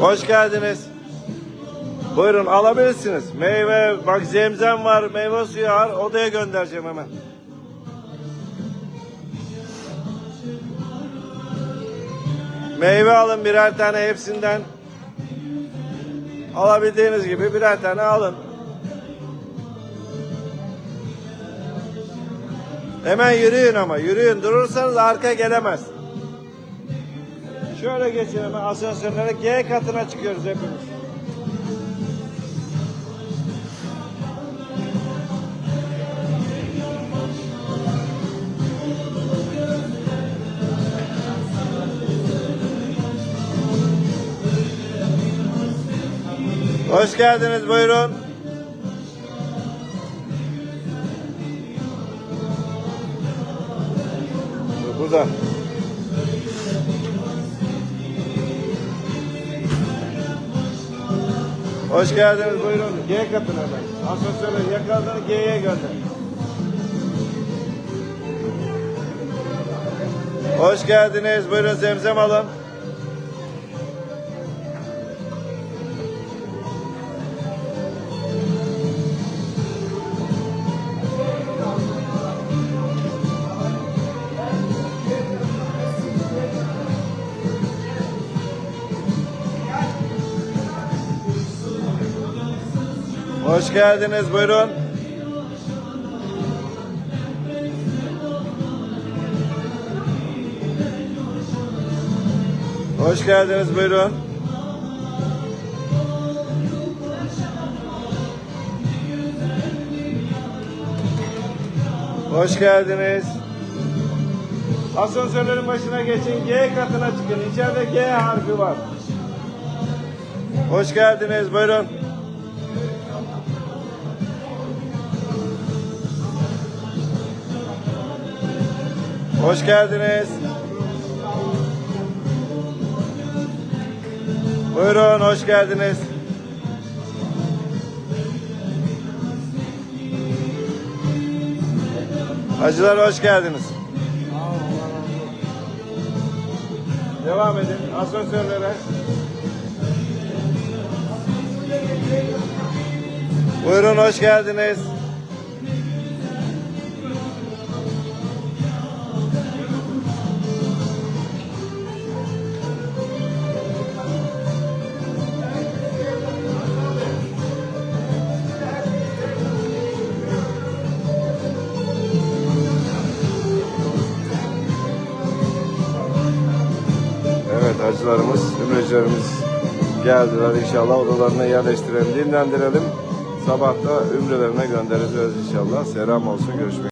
Hoş geldiniz. Buyurun alabilirsiniz. Meyve, bak zemzem var, meyve suyu var. Odaya göndereceğim hemen. Meyve alın birer tane hepsinden. Alabildiğiniz gibi birer tane alın. Hemen yürüyün ama yürüyün. Durursanız arka gelemez. Şöyle hemen asansörlere G katına çıkıyoruz hepimiz. Hoş geldiniz buyurun. Burada. Hoş geldiniz buyurun. G katına hemen. Asansöre yakaladığını G'ye gönder. Hoş geldiniz. Buyurun zemzem alın. Hoş geldiniz. Buyurun. Hoş geldiniz. Buyurun. Hoş geldiniz. Asansörlerin başına geçin. G katına çıkın. İçeride G harfi var. Hoş geldiniz. Buyurun. Hoş geldiniz. Buyurun, hoş geldiniz. Hacılar hoş geldiniz. Devam edin asansörlere. Buyurun hoş geldiniz. Hacılarımız, ümrecilerimiz geldiler. İnşallah odalarına yerleştirelim, dinlendirelim. Sabah da ümrelerine göndereceğiz inşallah. Selam olsun, görüşmek